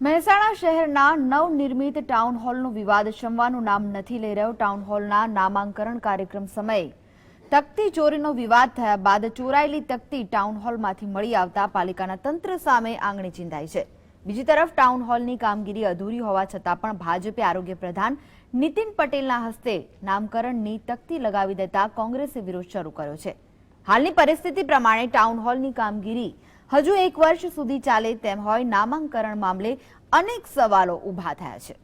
મહેસાણા શહેરના નવનિર્મિત ટાઉન હોલનો વિવાદ શમવાનું નામ નથી લઈ રહ્યો. ટાઉન હોલના નામાંકરણ કાર્યક્રમ સમયે તકતી ચોરીનો વિવાદ થયા બાદ ચોરાયેલી તકતી ટાઉન હોલમાંથી મળી આવતા પાલિકાના તંત્ર સામે આંગણી ચિંધાઈ છે. બીજી તરફ ટાઉન હોલની કામગીરી અધૂરી હોવા છતાં પણ ભાજપે આરોગ્ય પ્રધાન નીતિન પટેલના હસ્તે નામકરણની તકતી લગાવી દેતા કોંગ્રેસે વિરોધ શરૂ કર્યો છે. હાલની પરિસ્થિતિ પ્રમાણે ટાઉન હોલની કામગીરી હજુ એક વર્ષ સુધી ચાલે તેમ હોય નામાંકરણ મામલે અનેક સવાલો ઊભા થયા છે.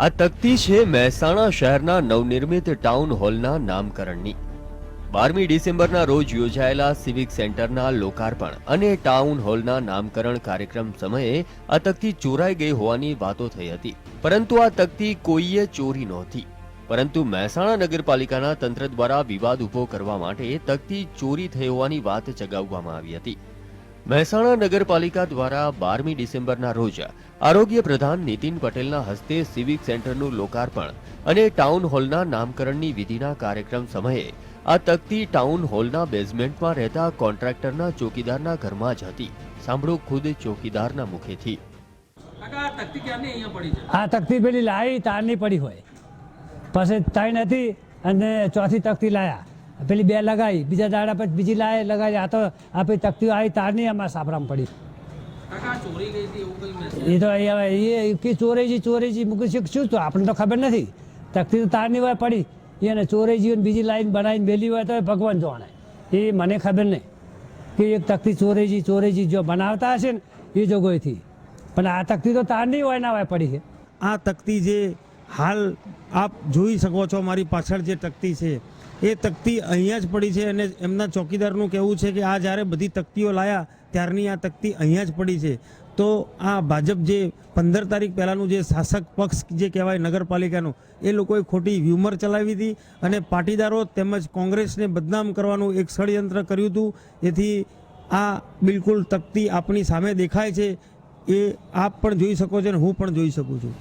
આ તકતી છે મહેસાણા શહેરના નવનિર્મિત ટાઉન હોલના નામકરણની. બારમી ડિસેમ્બરના રોજ યોજાયેલા સિવિક સેન્ટરના લોકાર્પણ અને ટાઉન હોલના નામકરણ કાર્યક્રમ સમયે આ તકતી ચોરાઈ ગઈ હોવાની વાતો થઈ હતી. પરંતુ આ તકતી કોઈએ ચોરી નહોતી. પરંતુ મહેસાણા નગરપાલિકાના તંત્ર દ્વારા વિવાદ ઊભો કરવા માટે તકતી ચોરી થઈ હોવાની વાત ચગાવવામાં આવી હતી. મહેસાણા નગરપાલિકા દ્વારા બારમી ડિસેમ્બરના રોજ આરોગ્ય પ્રધાન નીતિન પટેલના હસ્તે સિવિક સેન્ટરનું લોકાર્પણ અને ટાઉન હોલના નામકરણની વિધિના કાર્યક્રમ સમયે આ તકતી ટાઉન હોલના બેઝમેન્ટમાં રહેતા કોન્ટ્રાક્ટરના ચોકીદારના ઘરમાં જ હતી. સાંભળો ખુદ ચોકીદારના મુખેથી. આ તકતી ક્યારની અહીંયા પડી છે? આ તકતી પેલી લાવી તારની પડી હોય. પછી ત્રણ હતી અને ચોથી તકતી લાયા. પેલી બે લગાવી બીજા દાડા પછી બીજી લાય લગાવી આ તો આ પેલી તકતી આવી તારની અમારા સાપરામાં પડી. એ તો એ કે ચોરેજી ચોરેજી મૂકી છે શું? તો આપણને તો ખબર નથી. તકતી તો તારની હોય પડી. એને જીવન બીજી લાઈન બનાવીને બેલી હોય તો ભગવાન જાણે. એ મને ખબર નહીં કે એક તકતી ચોરેજી ચોરેજી જો બનાવતા હશે ને, એ જોગોઈથી પણ આ તકતી તો તારની હોય ના હોય પડી છે. આ તકતી જે હાલ આપ જોઈ શકો છો મારી પાછળ જે તકતી છે, એ તકતી અહીંયા જ પડી છે અને એમના ચોકીદારનું કહેવું છે કે આ જ્યારે બધી તકતીઓ લાયા, ત્યારની આ તકતી અહીંયા જ પડી છે. તો આ ભાજપ જે પંદર તારીખ પહેલાંનું જે શાસક પક્ષ જે કહેવાય નગરપાલિકાનું, એ લોકોએ ખોટી વ્યુમર ચલાવી હતી અને પાટીદારો તેમજ કોંગ્રેસને બદનામ કરવાનું એક ષડયંત્ર કર્યું હતું. એથી આ બિલકુલ તકતી આપણી સામે દેખાય છે. એ આપ પણ જોઈ શકો છો અને હું પણ જોઈ શકું છું.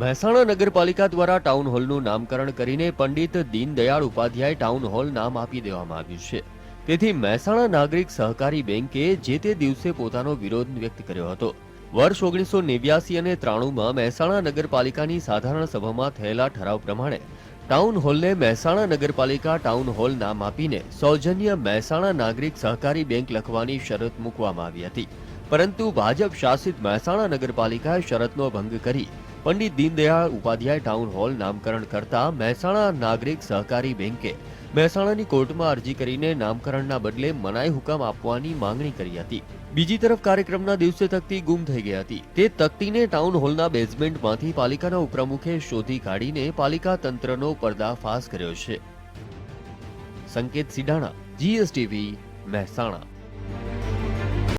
મહેસાણા નગરપાલિકા દ્વારા ટાઉન હોલનું નામકરણ કરીને પંડિત દીનદયાળ ઉપાધ્યાય ટાઉન હોલ નામ આપી દેવામાં આવ્યું છે. તેથી મહેસાણા નાગરિક સહકારી બેંકે જે તે દિવસે પોતાનો વિરોધ વ્યક્ત કર્યો હતો. વર્ષ ઓગણીસો નેવ્યાસી અને ત્રાણુંમાં મહેસાણા નગરપાલિકાની સાધારણ સભામાં થયેલા ઠરાવ પ્રમાણે ટાઉન હોલને મહેસાણા નગરપાલિકા ટાઉન હોલ નામ આપીને સૌજન્ય મહેસાણા નાગરિક સહકારી બેંક લખવાની શરત મૂકવામાં આવી હતી. પરંતુ ભાજપ શાસિત મહેસાણા નગરપાલિકાએ શરતનો ભંગ કરી પંડિત દીનદયાળ ઉપાધ્યાય ટાઉન હોલ નામકરણ કરતા મહેસાણા નાગરિક સહકારી બેંકે મહેસાણાની કોર્ટમાં અરજી કરીને નામકરણના બદલે મનાઈ હુકમ આપવાની માંગણી કરી હતી. બીજી તરફ કાર્યક્રમના દિવસે તકતી ગુમ થઈ ગઈ હતી. તે તકતીને ટાઉન હોલના બેઝમેન્ટમાંથી પાલિકાના ઉપપ્રમુખે શોધી કાઢીને પાલિકા તંત્રનો પર્દાફાશ કર્યો છે. સંકેત સિડાણા જીએસટીવી, મહેસાણા.